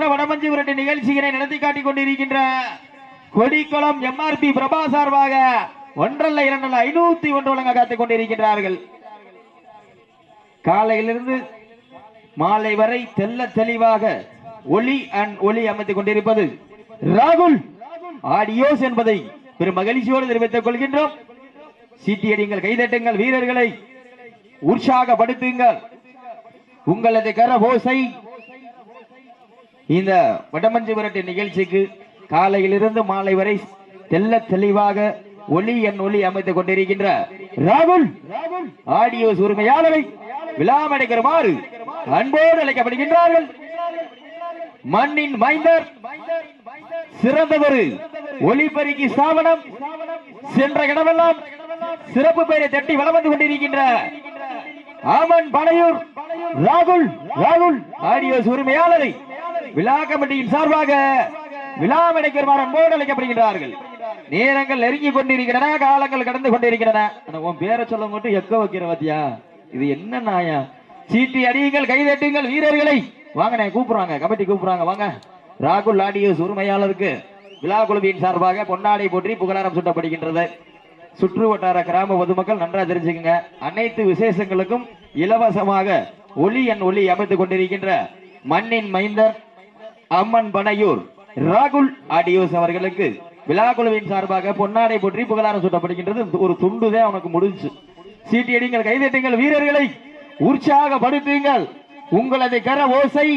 எண்ணற்ற வடமஞ்சி விரட்டு நிகழ்ச்சியினை நடத்தி காட்டிக் கொண்டிருக்கின்ற கொடிக்குளம் எம்ஆர்பி பிரபா சார்பாக ஒன்றல்ல இரண்டல்ல ஐநூத்தி ஒன்று வழங்க காத்துக் கொண்டிருக்கின்றார்கள். காலையிலிருந்து மாலை வரை தெல்ல தெளிவாக ஒளி அண்ட் ஒளி அமைத்துக் கொண்டிருப்பது ராகுல் ஆடியோஸ் என்பதை பெரும் மகிழ்ச்சியோடு தெரிவித்துக் கொள்கின்றோம். சீட்டியடிங்கள் கைதட்டுங்கள் வீரர்களை உற்சாகப்படுத்துங்கள். உங்களது கர ஓசை இந்த வடமஞ்சு விரட்டு நிகழ்ச்சிக்கு காலையிலிருந்து மாலை வரை தெல்ல தெளிவாக ஒளி என் ஒளி அமைத்துக் கொண்டிருக்கின்ற ராகுல் ஆடியோஸ் உரிமையாளரை விழாமடைக்கிறமாறு அன்போடு அழைக்கப்படுகின்றார்கள். மண்ணின் மைந்தர் சிறந்ததொரு ஒளிபெருக்கி ஸ்தாபனம் சென்ற இடமெல்லாம் சிறப்பு பெயரை தட்டி வளம் வந்து கொண்டிருக்கின்ற ஆமன் பனையூர் ராகுல் ராகுல் ஆடியோஸ் உரிமையாளரை விழா கமிட்டியின் சார்பாக விழா மடைக்கருமாறு அன்போடு அழைக்கப்படுகின்றார்கள் நேரங்கள் நெருங்கி கொண்டிருக்கின்றன காலங்கள் கடந்து கொண்டிருக்கின்றன. உன் பேரை சொல்ல மட்டும் எக்க வைக்கிற பாத்தியா இது என்ன நாயா? சீட்டி அடியுங்கள் கைதட்டுங்கள் வீரர்களை. வாங்கண்ணே கூப்பிடுறாங்க கமிட்டி கூப்பிடுறாங்க வாங்க. ராகுல் ஆடியோஸ் உரிமையாளருக்கு விழா குழுவின் சார்பாக பொன்னாடை போற்றி புகழாரம் சுட்டப்படுகின்றது. சுற்று வட்டார கிராம பொதுமக்கள் நன்றா தெரிஞ்சுக்கங்க. அனைத்து விசேஷங்களுக்கும் இலவசமாக ஒளி என் ஒளி அமைத்துக் கொண்டிருக்கின்ற மண்ணின் மைந்தர் அம்மன் பனையூர். ராகுல் ஆடியோஸ் அவர்களுக்கு விழா குழுவின் சார்பாக பொன்னாடை போற்றி புகழாரம் சூட்டப்படுகின்றது. ஒரு துண்டுதான் அவனுக்கு முடிஞ்சு. சீட்டியடிங்கள் கைதட்டுங்கள் வீரர்களை உற்சாகப்படுத்துங்கள். உங்களது கர ஓசை.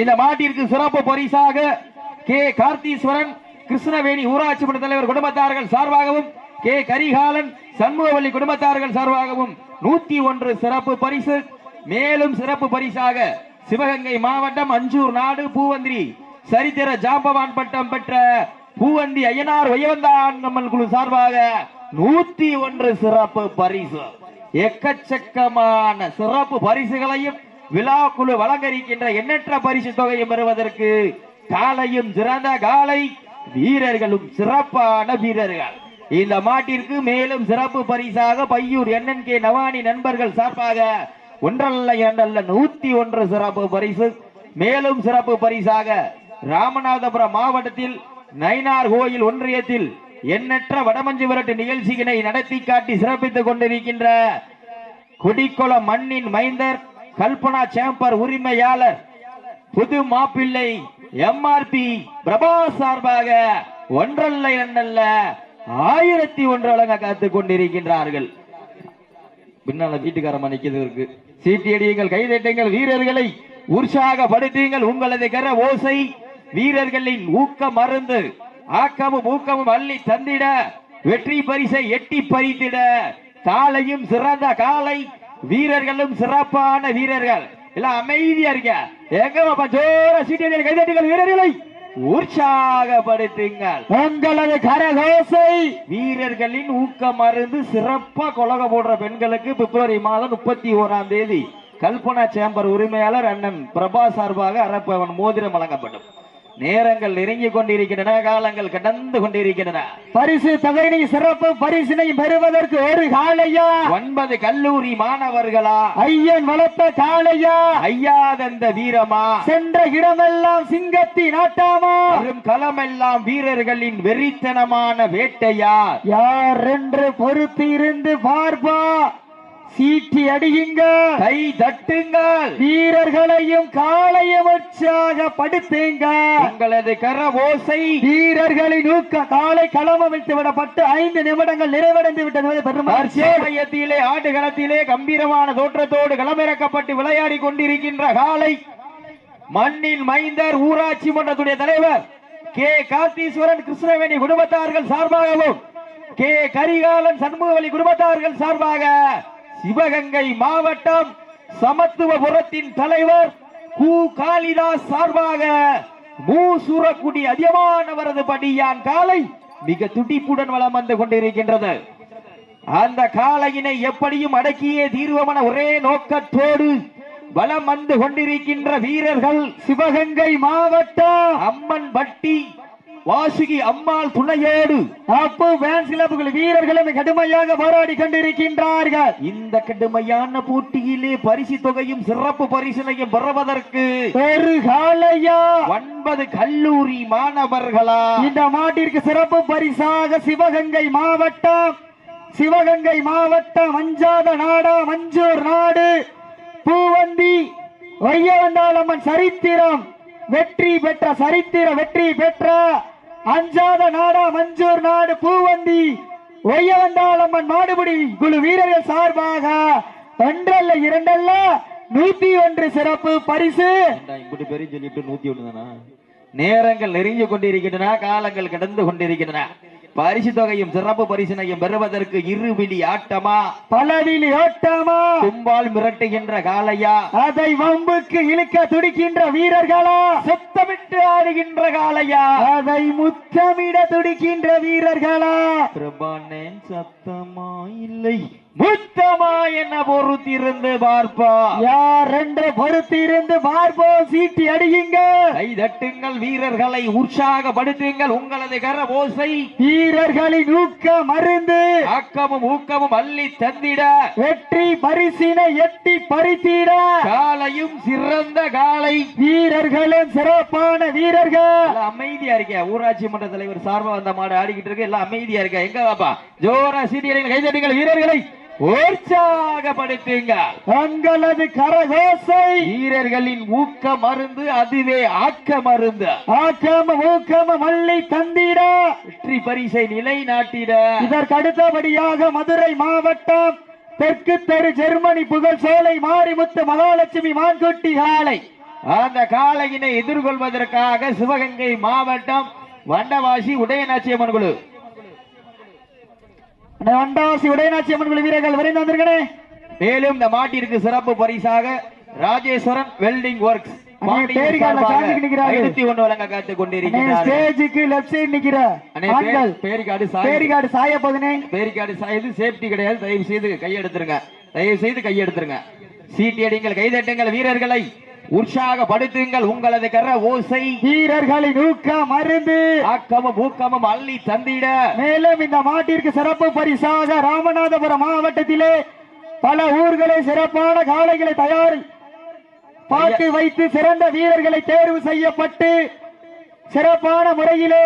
இந்த மாட்டிற்கு சிறப்பு பரிசாக கே. கார்த்தீஸ்வரன் கிருஷ்ணவேணி ஊராட்சி மன்ற தலைவர் குடும்பத்தார்கள் சார்பாகவும் கே. கரிகாலன் சண்முகவல்லி குடும்பத்தார்கள் சார்பாகவும் நூத்தி ஒன்று சிறப்பு பரிசு. மேலும் சிறப்பு பரிசாக சிவகங்கை மாவட்டம் அஞ்சூர் நாடு பூவந்திரி. சரித்திர ஜாம்பவான் பட்டம் பெற்ற பூவந்தி ஐயனார் உயவந்தான் அம்மன் குழு சார்பாக நூத்தி ஒன்று சிறப்பு பரிசு. எக்கச்சக்கமான சிறப்பு பரிசுகளையும் விழா குழு வழங்கரிக்கின்ற எண்ணற்ற பரிசு தொகையும் பெறுவதற்கு காலையும் சிறந்த காலை வீரர்களும் சிறப்பான வீரர்கள். இந்த மாட்டிற்கு மேலும் சிறப்பு பரிசாக பையூர் என்என்கே நவானி நண்பர்கள் சார்பாக ஒன்றல்ல இரண்டல்ல நூத்தி ஒன்று சிறப்பு பரிசு. மேலும் சிறப்பு பரிசாக ராமநாதபுரம் மாவட்டத்தில் நயினார் கோயில் ஒன்றியத்தில் எண்ணற்ற வடமஞ்சு விரட்டு நிகழ்ச்சியினை நடத்தி காட்டி சிறப்பித்துக் கொண்டிருக்கின்ற குடிக்குளம் மண்ணின் மைந்தர் கல்பனா சேம்பர் உரிமையாளர் புது மாப்பிள்ளை எம்ஆர்பி பிரபா சார்பாக ஒன்றல்ல இரண்டல்ல ஆயிரத்தி ஒன்று வழங்க காத்துக் கொண்டிருக்கின்றார்கள். பின்னால வீட்டுக்காரமா நிக்கிறது இருக்கு சீட்டியடியுங்கள் கைதட்டுங்கள் வீரர்களை. உற்சாகப்படுத்தியுங்கள் உங்களது கர ஓசை. வீரர்களின் ஊக்க மருந்து. ஆக்கமும் ஊக்கமும் அள்ளி தந்திட. வெற்றி பரிசை எட்டி பறித்திட. காலையும் சிறந்த காலை. வீரர்களும் சிறப்பான வீரர்கள். எல்லாம் அமைதியா இருக்க எங்க ஜோர சீட்டியடிகள் கைதட்டுங்கள் வீரர்களை. உற்சாகப்படுத்துங்கள். உங்களது கரகோசை. வீரர்களின் ஊக்க மருந்து சிறப்பா கொலக போடுற பெண்களுக்கு பிப்ரவரி மாதம் முப்பத்தி ஓராம் தேதி கல்பனா சேம்பர் உரிமையாளர் அண்ணன் பிரபா சார்பாக அரப்பவன் மோதிரம் வழங்கப்படும். நேரங்கள் நெருங்கி கொண்டிருக்கின்றன காலங்கள் கடந்து கொண்டிருக்கின்றன. பரிசு தொகையினை சிறப்பு பரிசினை பெறுவதற்கு ஒரு காளையா ஒன்பது கல்லூரி மாணவர்களா? ஐயன் வளர்த்த காளையா? ஐயாதந்த வீரமா? சென்ற இடமெல்லாம் சிங்கத்தின் ஆட்டாமா வரும் களமெல்லாம் வீரர்களின் வெறித்தனமான வேட்டையா? யார் என்று பொறுத்து இருந்து பார்ப்பா? சீட்டி அடியுங்க. கை தட்டுங்கள். வீரர்களையும் காளையும் உற்சாகப்படுத்துங்க உங்களது கர ஓசை. வீரர்களின் ஊக்க காலை களமமைத்து விடப்பட்டு ஐந்து நிமிடங்கள் நிறைவடைந்து விட்டது. தற்சமயத்திலே ஆடுகளத்திலே கம்பீரமான தோற்றத்தோடு களமிறக்கப்பட்டு விளையாடி கொண்டிருக்கின்ற காலை மண்ணின் மைந்தர் ஊராட்சி மன்றத்துடைய தலைவர் கே. கார்த்தீஸ்வரன் கிருஷ்ணவேணி குடும்பத்தார்கள் சார்பாகவும் கே. கரிகாலன் சண்முகவலி குடும்பத்தார்கள் சார்பாக சிவகங்கை மாவட்டம் சமத்துவபுரத்தின் தலைவர் கு. காளிதாஸ் சார்பாக மூசுரக்குடி அதிகமானவரது படியான் காலை மிக துடிப்புடன் வளம் வந்து கொண்டிருக்கின்றது. அந்த காளையினை எப்படியும் அடக்கியே தீர்வமான ஒரே நோக்கத்தோடு வலம் வந்து கொண்டிருக்கின்ற வீரர்கள் சிவகங்கை மாவட்டம் அம்மன் பட்டி வாசுகி அம்மாள் துணையோடு அப்பு வேன்ஸ் கிளப்புகள் வீரர்களும் கடுமையாக போராடி கொண்டிருக்கின்றார்கள். இந்த கடுமையான போட்டியிலே பரிசு தொகையும் சிறப்பு பரிசினையும் பெறுவதற்கு ஒரு காலையா ஒன்பது கல்லூரி மாணவர்களா? இந்த மாட்டிற்கு சிறப்பு பரிசாக சிவகங்கை மாவட்டம் சிவகங்கை மாவட்டம் அஞ்சாத நாடா மஞ்சூர் நாடு பூவந்தி வையவந்தாளம்மன் சரித்திரம் வெற்றி பெற்ற சரித்திர வெற்றி பெற்ற அஞ்சாத நாடா மஞ்சூர் நாடு பூவந்தி. ஒய்யவந்தாளம்மன் மாடுபிடி குழு வீரர்கள் சார்பாக ஒன்றல்ல இரண்டல்ல நூத்தி ஒன்று சிறப்பு பரிசு. இப்படி சொல்லிட்டு நூத்தி ஒன்று தானா? நேரங்கள் நெருங்கி கொண்டிருக்கின்றன காலங்கள் கடந்து கொண்டிருக்கின்றன. பரிசு தொகையும் சிறப்பு பரிசினையும் பெறுவதற்கு இருவிழி ஆட்டமா? பலவிலி ஓட்டமா கும்பால் மிரட்டுகின்ற காளையா? அதை வம்புக்கு இழுக்க துடிக்கின்ற வீரர்களா? சுத்தமிட்டு ஆடுகின்ற காளையா? அதை முத்தமிட துடிக்கின்ற வீரர்களா? பிரபானேன் சத்தமா இல்லை முத்தமா என்ன பொறுத்திருந்து பார்ப்பா? யார் என்று பொறுத்திருந்து பார்ப்போம் சீட்டி அடியுங்க. கை தட்டுங்கள் வீரர்களை உற்சாகப்படுத்துங்கள் உங்களது கர ஓசை வீரர்களின் ஊக்க மருந்து. ஆக்கமும் ஊக்கமும் அள்ளி தந்திட. வெற்றி பரிசினை எட்டி பறித்திட. காலையும் சிறந்த காலை. வீரர்களும் சிறப்பான வீரர்கள். அமைதியா இருக்க. ஊராட்சி மன்ற தலைவர் சார்பா வந்த மாடு ஆடிக்கிட்டு இருக்கு. எல்லாம் அமைதியா இருக்க. எங்க வாப்பா ஜோரா சீட்டியடிகள் கைதட்டுங்கள் வீரர்களை. உற்சாகப்படுத்துங்க. தங்களது கரகோசை வீரர்களின் ஊக்க மருந்து அதுவே ஆக்க மருந்து. ஆக்கம ஊக்கம மல்லி தந்திட. வெற்றி பரிசை நிலைநாட்டிட. இதற்கு அடுத்தபடியாக மதுரை மாவட்டம் தெற்கு தெரு ஜெர்மனி புகழ் சோலை மாரிமுத்து மகாலட்சுமி மான்குட்டி காலை அந்த காளையினை எதிர்கொள்வதற்காக சிவகங்கை மாவட்டம் வண்டவாசி உதயநாச்சியம்மன் குழு. வண்டாசி உடையநாச்சி அம்மன் குழு வீரர்கள் விரைந்து வந்திருக்கனே. மேலும் இந்த மாட்டிற்கு சிறப்பு பரிசாக ராஜேஸ்வரன் வெல்டிங் ஒர்க்ஸ். கையெடுத்துருங்க தயவு செய்து கையெடுத்துருங்க. சீட்டி அடிங்கள் கைதட்டுங்கள் வீரர்களை. உற்சாகப்படுத்துங்கள் உங்களது கர ஓசை. வீரர்களின் ஊக்க மருந்து ஆக்கமும் ஊக்கமும் அள்ளி தந்திட. மேலும் இந்த மாட்டிற்கு சிறப்பு பரிசாக ராமநாதபுரம் மாவட்டத்திலே பல ஊர்களை சிறப்பான காளைகளை தயார் பார்த்து வைத்து சிறந்த வீரர்களை தேர்வு செய்யப்பட்டு சிறப்பான முறையிலே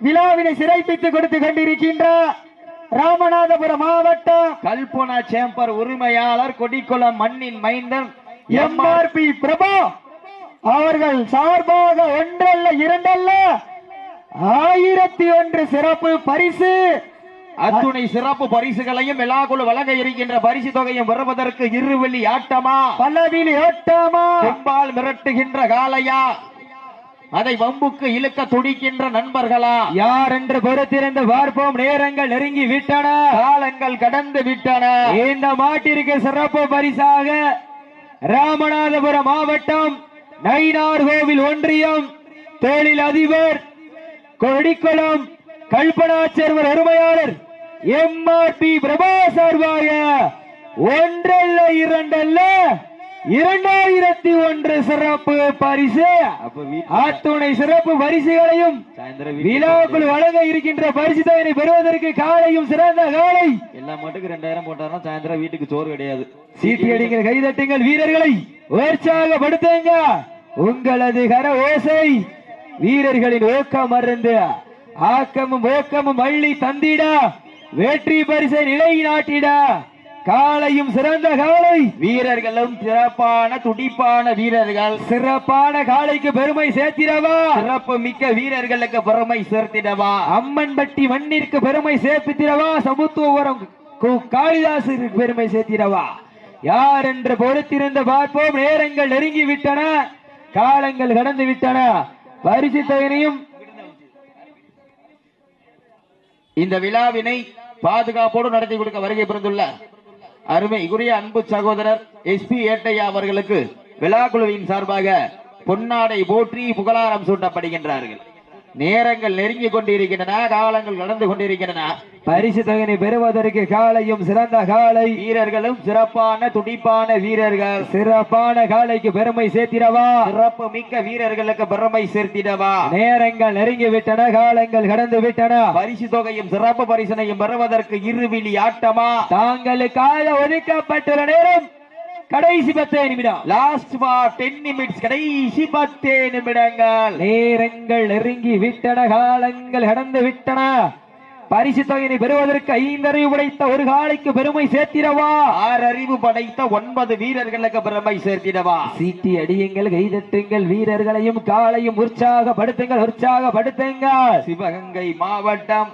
விழாவினை சிறைப்பித்து கொடுத்து கொண்டிருக்கின்ற ராமநாதபுரம் மாவட்டம் கல்பனா சேம்பர் உரிமையாளர் கொடிக்குளம் மண்ணின் மைந்தன் எம்ஆர்பி பிரபா. அவர்கள் சார்பாக ஒன்றல்ல இரண்டல்ல. ஆயிரத்தி ஒன்று சிறப்பு பரிசு. அத்துணை சிறப்பு பரிசுகளையும் விழாக்குழு வழங்க இருக்கின்ற பரிசு தொகையும் வருவதற்கு இருவெளி ஆட்டமா? பல்லவிலி ஓட்டமா செம்பால் மிரட்டுகின்ற காளையா? அதை வம்புக்கு இழுக்க துடிக்கின்ற நண்பர்களா? யார் என்று பொறுத்திருந்து பார்ப்போம். நேரங்கள் நெருங்கி விட்டன. காலங்கள் கடந்து விட்டன. இந்த மாட்டிற்கு சிறப்பு பரிசாக ராமநாதபுரம் மாவட்டம் நயினார் கோவில் ஒன்றியம் தொழில் அதிபர் கொடிக்குளம் கல்பனாச்சர்வர் அருமையாளர் எம் ஆர் பி பிரபா சார்பாக ஒன்றல்ல இரண்டல்ல. இரண்டாயிரத்தி ஒன்று சிறப்பு பரிசு. அத்துணை சிறப்பு பரிசுகளையும் விழாக்குள் வழங்க இருக்கின்ற பரிசு தொகையை பெறுவதற்கு காலையும் சிறந்த காலை. எல்லா மட்டுக்கு ரெண்டாயிரம் போட்டாருன்னா சாயந்தரம் வீட்டுக்கு சோறு கிடையாது. சீட்டி அடிங்கள் கைதட்டுங்கள் வீரர்களை. உற்சாகப்படுத்துங்க. உங்களது கர ஓசை வீரர்களின் ஊக்கம் மருந்து ஆக்கமும் ஊக்கமும் அள்ளி தந்திட வெற்றி பரிசை நிலைநாட்டிட. காலையும் சிறந்த காலை வீரர்களும் சிறப்பான துடிப்பான வீரர்கள். சிறப்பான காலைக்கு பெருமை சேர்த்திடவா? சிறப்பு மிக்க வீரர்களுக்கு பெருமை சேர்த்திடவா? அம்மன்பட்டி மண்ணிற்கு பெருமை சேர்த்திடவா சமத்துவபுரம் காளிதாசு பெருமை சேர்த்திடவா? யார் என்று பொறுத்திருந்து பார்ப்போம். நேரங்கள் நெருங்கி விட்டன காலங்கள் கடந்து விட்டன பரிசு தகனையும் இந்த விழாவினை பாதுகாப்போடு நடத்தி கொடுக்க வருகை பிறந்துள்ள அருமை அருமைக்குரிய அன்பு சகோதரர் எஸ் பி ஏட்டையா அவர்களுக்கு விழா குழுவின் சார்பாக பொன்னாடை போற்றி புகழாரம் சூட்டப்படுகின்றார்கள். நேரங்கள் நெருங்கி கொண்டிருக்கின்றன காலங்கள் கடந்து கொண்டிருக்கின்றன. பரிசு தொகையினை பெறுவதற்கு காலையும் சிறந்த காலை. வீரர்களும் சிறப்பான துடிப்பான வீரர்கள். சிறப்பான காலைக்கு பெருமை சேர்த்திடவா? சிறப்பு மிக்க வீரர்களுக்கு பெருமை சேர்த்திடவா? நேரங்கள் நெருங்கி விட்டன காலங்கள் கடந்து விட்டன. பரிசு தொகையும் சிறப்பு பரிசனையும் பெறுவதற்கு இருவிழி ஆட்டமா? தாங்களுக்காக ஒதுக்கப்பட்டுள்ள நேரம் கடைசி பத்தே நிமிடம். லாஸ்ட் ஃபார் டென் நிமிட்ஸ் கடைசி பத்தே நிமிடங்கள். நேரங்கள் நெருங்கி விட்டன காலங்கள் கடந்து விட்டன. பரிசு தொகையினை பெறுவதற்கு ஐந்தறிவு உடைத்த ஒரு காலைக்கு பெருமை சேர்த்திடவா? ஆறு அறிவு படைத்த ஒன்பது வீரர்களுக்கு பெருமை சேர்த்திடவா? சீட்டி அடியுங்கள் கைதட்டுங்கள் வீரர்களையும் காலையும் உற்சாகப்படுத்துங்கள் உற்சாகப்படுத்துங்கள். சிவகங்கை மாவட்டம்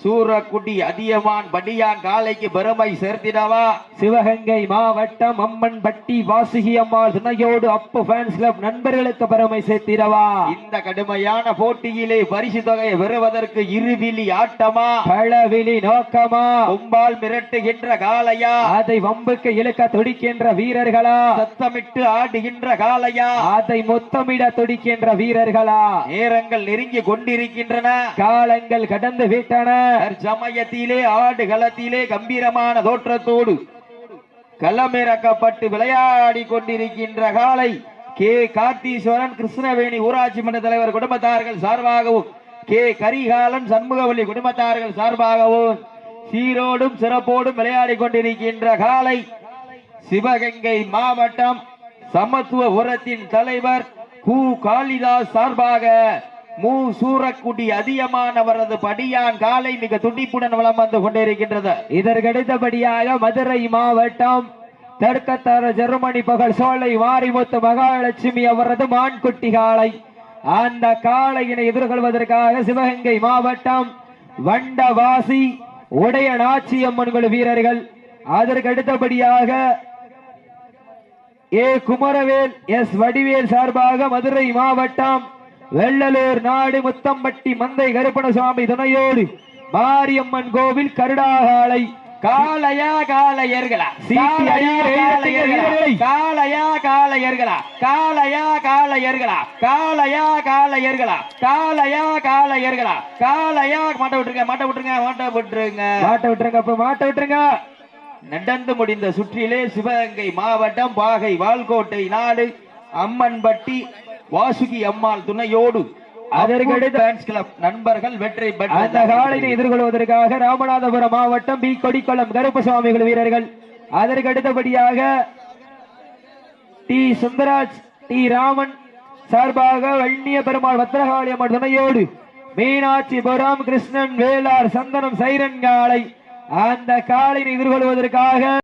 சூரக்குடி அதியமான் படியான் காலைக்கு பெருமை சேர்த்திடவா? சிவகங்கை மாவட்டம் அம்மன்பட்டி வாசுகி அம்மாள் துணையோடு அப்பு ஃபேன்ஸ் கிளப் நண்பர்களுக்கு பெருமை சேர்த்திடவா? இந்த கடுமையான போட்டியிலே பரிசு தொகையை பெறுவதற்கு இருவிழி ஆட்டமா? களவிழி நோக்கமா? கும்பால் மிரட்டுகின்ற காளையா? அதை வம்புக்கு இழுக்க துடிக்கின்ற வீரர்களா? சத்தமிட்டு ஆடுகின்ற காளையா? அதை முத்தமிட துடிக்கின்ற வீரர்களா? நேரங்கள் நெருங்கி கொண்டிருக்கின்றன. காலங்கள் கடந்து விட்டன. சமயத்திலே ஆடு களத்திலே கம்பீரமான தோற்றத்தோடு களமிறக்கப்பட்டு விளையாடி கொண்டிருக்கின்ற காலை கே. கார்த்தீஸ்வரன் கிருஷ்ணவேணி ஊராட்சி மன்ற தலைவர் குடும்பத்தார்கள் சார்பாகவும் கே. கரிகாலன் சண்முகவல்லி குடும்பத்தார்கள் சார்பாகவும் சீரோடும் சிறப்போடும் விளையாடி கொண்டிருக்கின்ற காலை சிவகங்கை மாவட்டம் சமத்துவ உரத்தின் தலைவர் கு. காளிதாஸ் சார்பாக மூ சூரக்குடி அதிகமானவரது படியான் காலை மிக துடிப்புடன் வளம் வந்து கொண்டிருக்கின்றது. இதற்கடுத்தபடியாக மதுரை மாவட்டம் தெற்கத்தர ஜெர்மனி பகல் சோலை வாரிமுத்து மகாலட்சுமி அவரது மான்குட்டி காளை. அந்த காளையினை எதிர்கொள்வதற்காக சிவகங்கை மாவட்டம் வண்டவாசி உடைய நாச்சியம்மன் குழு வீரர்கள். அதற்கு அடுத்தபடியாக ஏ. குமரவேல் எஸ். வடிவேல் சார்பாக மதுரை மாவட்டம் வெள்ளலூர் நாடு முத்தம்பட்டி மந்தை கருப்பணசுவாமி துணையோடு மாரியம்மன் கோவில் கருடாகாலை. எழுத்துங்க வீரர்களை. காளையா காளையர்களா? காளையா காளையர்களா? காளையா காளையர்களா? காளையா காளையர்களா? காளையா மாட்ட விட்டுருங்க மாட்ட விட்டுருங்க மாட்ட விட்டுருங்க. மாட்ட விட்டுருங்க அப்ப மாட்ட விட்டுருங்க. நடந்து முடிந்த சுற்றிலே சிவகங்கை மாவட்டம் பாகை வால்கோட்டை நாடு அம்மன்பட்டி வாசுகி அம்மாள் துணையோடு நண்பர்கள் வெற்றி அந்த காலையை எதிர்கொள்வதற்காக ராமநாதபுரம் மாவட்டம் பி. கொடிக்குளம் கருப்பசுவாமிகள் வீரர்கள். அதற்கு அடுத்தபடியாக டி. சுந்தராஜ் டி. ராமன் சார்பாக வள்ளிய பெருமாள் பத்திரகாளி அம்மன் துணையோடு மீனாட்சிபுரம் கிருஷ்ணன் வேளார் சந்தனம் சைரன் காளை. அந்த காலையை எதிர்கொள்வதற்காக